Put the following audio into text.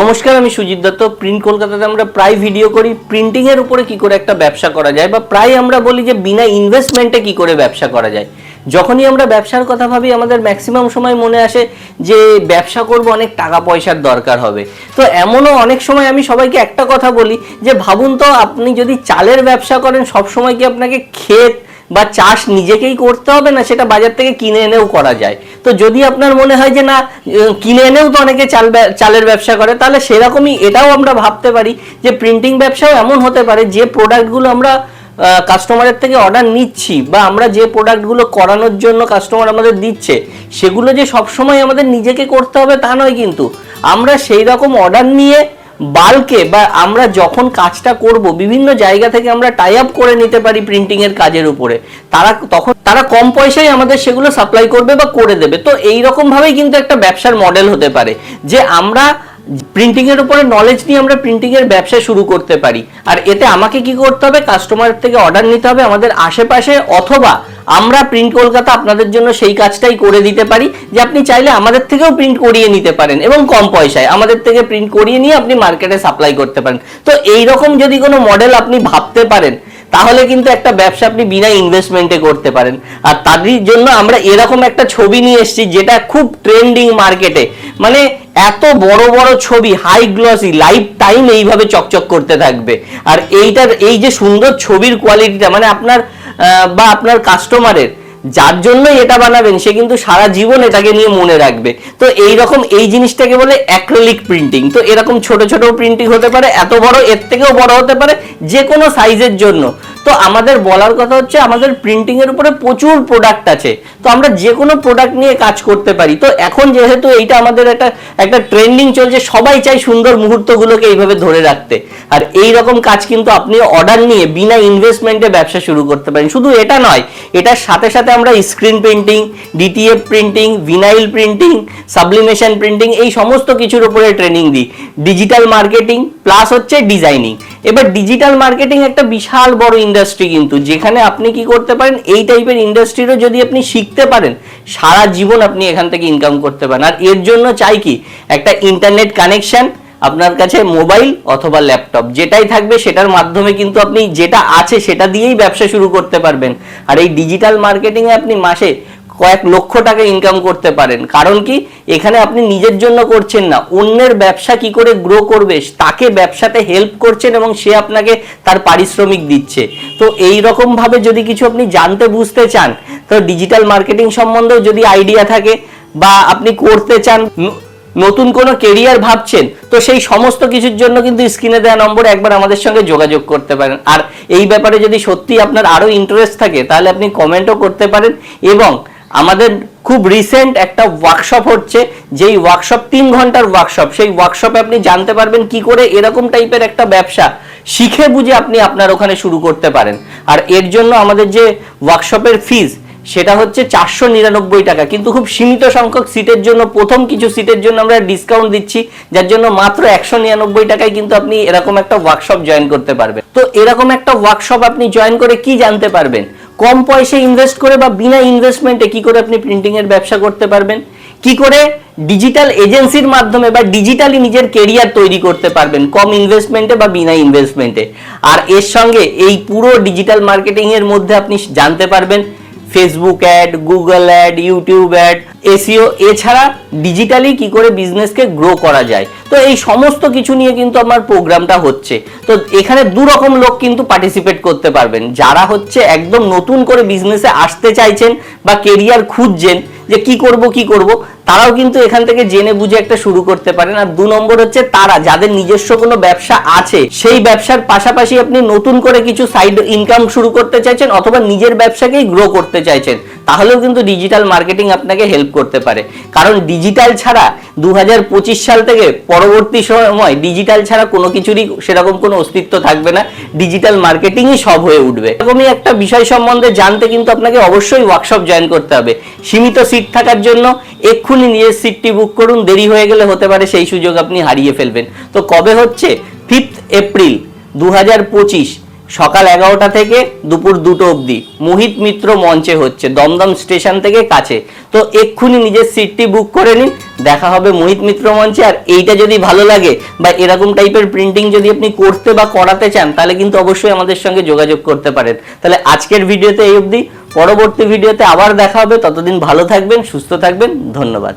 নমস্কার, আমি সুজিত দত্ত। প্রিন্ট কলকাতাতে আমরা প্রায় ভিডিও করি। প্রিন্টিং এর উপরে কি করে একটা ব্যবসা করা যায় বা প্রায় আমরা বলি যে বিনা ইনভেস্টমেন্টে কি করে ব্যবসা করা যায়। যখনই আমরা ব্যবসার কথা ভাবি, আমাদের ম্যাক্সিমাম সময় মনে আসে যে ব্যবসা করব, অনেক টাকা পয়সার দরকার হবে। তো এমনও অনেক সময় আমি সবাইকে একটা কথা বলি যে, ভাবুন তো, আপনি যদি চালের ব্যবসা করেন সব সময় কি আপনাকে ক্ষেত বা চাষ নিজেকেই করতে হবে না, সেটা বাজার থেকে কিনে এনেও করা যায়। তো যদি আপনার মনে হয় যে না কিনে এনেও তো অনেকে চাল চালের ব্যবসা করে, তাহলে সেরকমই এটাও আমরা ভাবতে পারি যে প্রিন্টিং ব্যবসাও এমন হতে পারে যে প্রোডাক্টগুলো আমরা কাস্টমারের থেকে অর্ডার নিচ্ছি বা আমরা যে প্রোডাক্টগুলো করানোর জন্য কাস্টমার আমাদের দিচ্ছে, সেগুলো যে সবসময় আমাদের নিজেকে করতে হবে তা নয় কিন্তু। আমরা সেই রকম অর্ডার নিয়ে বাল্কে বা আমরা যখন কাজটা করব, বিভিন্ন জায়গা থেকে আমরা টাই আপ করে নিতে পারি প্রিন্টিং এর কাজের উপরে। তারা তখন, তারা কম পয়সায় আমাদের সেগুলো সাপ্লাই করবে বা করে দেবে। তো এই রকম ভাবেই কিন্তু একটা ব্যবসার মডেল হতে পারে, যে আমরা প্রিন্টিং এর উপরে নলেজ নিয়ে আমরা প্রিন্টিং এর ব্যবসা শুরু করতে পারি। আর এতে আমাকে কি করতে হবে? কাস্টমার থেকে অর্ডার নিতে হবে আমাদের আশেপাশে অথবা আমরা প্রিন্ট কলকাতা আপনাদের জন্য সেই কাজটাই করে দিতে পারি যে আপনি চাইলে আমাদের থেকেও প্রিন্ট করিয়ে নিতে পারেন এবং কম পয়সায় আমাদের থেকে প্রিন্ট করিয়ে নিয়ে আপনি মার্কেটে সাপ্লাই করতে পারেন। তো এই রকম যদি কোনো মডেল আপনি ভাবতে পারেন, তাহলে কিন্তু একটা ব্যবসা আপনি বিনা ইনভেস্টমেন্টে করতে পারেন। আর তারই জন্য আমরা এরকম একটা ছবি নিয়ে এসেছি যেটা খুব ট্রেন্ডিং মার্কেটে মানে এত বড় বড় ছবি হাই গ্লসি লাইফ টাইম এইভাবে চকচক করতে থাকবে। আর এইটার, এই যে সুন্দর ছবির কোয়ালিটিটা মানে আপনার বা আপনার কাস্টমারের যার জন্যই এটা বানাবেন, সে কিন্তু সারা জীবন এটাকে নিয়ে মনে রাখবে। তো এই রকম এই জিনিসটাকে বলে অ্যাক্রিলিক প্রিন্টিং তো এরকম ছোট ছোট প্রিন্টিং হতে পারে, এত বড়, এর থেকেও বড় হতে পারে যে কোনো সাইজের জন্য। তো আমাদের বলার কথা হচ্ছে, আমাদের প্রিন্টিং এর উপরে প্রচুর প্রোডাক্ট আছে। তো আমরা যে কোনো প্রোডাক্ট নিয়ে কাজ করতে পারি। তো এখন যেহেতু এইটা আমাদের একটা একটা ট্রেন্ডিং চলছে, সবাই চাই সুন্দর মুহূর্তগুলোকে এইভাবে ধরে রাখতে। আর এই রকম কাজ কিন্তু আপনি অর্ডার নিয়ে বিনা ইনভেস্টমেন্টে ব্যবসা শুরু করতে পারেন। শুধু এটা নয়, এটার সাথে সাথে আমরা screen printing DTF printing vinyl printing sublimation printing এই সমস্ত কিছুর উপরে ট্রেনিং দিই। ডিজিটাল মার্কেটিং প্লাস হচ্ছে ডিজাইনিং এবার ডিজিটাল মার্কেটিং একটা বিশাল বড় ইন্ডাস্ট্রি কিন্তু, যেখানে আপনি কি করতে পারেন, এই টাইপের ইন্ডাস্ট্রিরও যদি আপনি শিখতে পারেন, সারা জীবন আপনি এখান থেকে ইনকাম করতে পারেন। আর এর জন্য চাই কি? একটা ইন্টারনেট কানেকশন আপনার কাছে মোবাইল অথবা ল্যাপটপ যেটাই থাকবে সেটার মাধ্যমে কিন্তু আপনি যেটা আছে সেটা দিয়েই ব্যবসা শুরু করতে পারবেন। আর এই ডিজিটাল মার্কেটিং এ আপনি মাসে কয়েক লক্ষ টাকা ইনকাম করতে পারেন। কারণ কি? এখানে আপনি নিজের জন্য করছেন না। অন্যের ব্যবসা কি করে গ্রো করবে? তাকে ব্যবসাতে হেল্প করছেন এবং সে আপনাকে তার পারিশ্রমিক দিচ্ছে। তো এই রকম ভাবে যদি কিছু আপনি জানতে বুঝতে চান, তো ডিজিটাল মার্কেটিং সম্বন্ধেও যদি আইডিয়া থাকে বা আপনি করতে চান নতুন কোনো কেরিয়ার ভাবছেন, তো সেই সমস্ত কিছুর জন্য কিন্তু স্ক্রিনে দেওয়া নম্বরে একবার আমাদের সঙ্গে যোগাযোগ করতে পারেন। আর এই ব্যাপারে যদি সত্যি আপনার আরও ইন্টারেস্ট থাকে, তাহলে আপনি কমেন্টও করতে পারেন এবং আমাদের খুব রিসেন্ট একটা ওয়ার্কশপ হচ্ছে, যেই ওয়ার্কশপ তিন ঘণ্টার ওয়ার্কশপ সেই ওয়ার্কশপে আপনি জানতে পারবেন কি করে এরকম টাইপের একটা ব্যবসা শিখে বুঝে আপনি আপনার ওখানে শুরু করতে পারেন। আর এর জন্য আমাদের যে ওয়ার্কশপের ফিজ সেটা হচ্ছে চারশো নিরানব্বই টাকা। কিন্তু খুব সীমিত সংখ্যক সিটের জন্য, প্রথম কিছু সিটের জন্য আমরা ডিসকাউন্ট দিচ্ছি, যার জন্য মাত্র একশো নিরানব্বই টাকায় কিন্তু আপনি এরকম একটা ওয়ার্কশপ জয়েন করতে পারবেন। তো এরকম একটা ওয়ার্কশপ আপনি জয়েন করে কি জানতে পারবেন? কম পয়সায় ইনভেস্ট করে বা বিনা ইনভেস্টমেন্টে কি করে আপনি প্রিন্টিং এর ব্যবসা করতে পারবেন? কি করে ডিজিটাল এজেন্সির মাধ্যমে বা ডিজিটালি নিজের কেরিয়ার তৈরি করতে পারবেন, কম ইনভেস্টমেন্টে বা বিনা ইনভেস্টমেন্টে আর এর সঙ্গে এই পুরো ডিজিটাল মার্কেটিং এর মধ্যে আপনি জানতে পারবেন Facebook ad Google ad YouTube ad SEO এছাড়া ডিজিটালি কি করে বিজনেসকে গ্রো করা যায়? তো এই সমস্ত কিছু নিয়ে কিন্তু আমার প্রোগ্রামটা হচ্ছে। তো এখানে দু রকম লোক কিন্তু পার্টিসিপেট করতে পারবেন। যারা হচ্ছে একদম নতুন করে বিজনেসে আসতে চাইছেন বা কেরিয়ার খুঁজছেন যে কি করব কি করব তারাও কিন্তু এখান থেকে জেনে বুঝে একটা শুরু করতে পারেন। আর দু নম্বর হচ্ছে তারা, যাদের নিজস্ব কোনো ব্যবসা আছে, সেই ব্যবসার পাশাপাশি আপনি নতুন করে কিছু সাইড ইনকাম শুরু করতে চাইছেন অথবা নিজের ব্যবসাকেই গ্রো করতে চাইছেন, তাহলেও কিন্তু ডিজিটাল মার্কেটিং আপনাকে হেল্প করতে পারে। কারণ ডিজিটাল ছাড়া দু হাজার পঁচিশ সাল থেকে পরবর্তী সময় ডিজিটাল ছাড়া কোনো কিছুরই সেরকম কোনো অস্তিত্ব থাকবে না। ডিজিটাল মার্কেটিংই সব হয়ে উঠবে। এরকমই একটা বিষয় সম্বন্ধে জানতে কিন্তু আপনাকে অবশ্যই ওয়ার্কশপ জয়েন করতে হবে। সীমিত সিট থাকার জন্য এক্ষুনি নিজের সিটটি বুক করুন, দেরি হয়ে গেলে হতে পারে সেই সুযোগ আপনি হারিয়ে ফেলবেন। তো কবে হচ্ছে? ফিফথ এপ্রিল দু হাজার পঁচিশ সকাল এগারোটা থেকে দুপুর দুটো অবধি। মোহিত মিত্র মঞ্চে হচ্ছে, দমদম স্টেশন থেকে কাছে। তো এক্ষুনি নিজের সিটটি বুক করে নিন, দেখা হবে মোহিত মিত্র মঞ্চে। আর এইটা যদি ভালো লাগে বা এরকম টাইপের প্রিন্টিং যদি আপনি করতে বা করাতে চান, তাহলে কিন্তু অবশ্যই আমাদের সঙ্গে যোগাযোগ করতে পারেন। তাহলে আজকের ভিডিওতে এই অবধি। পরবর্তী ভিডিওতে আবার দেখা হবে। ততদিন ভালো থাকবেন, সুস্থ থাকবেন। ধন্যবাদ।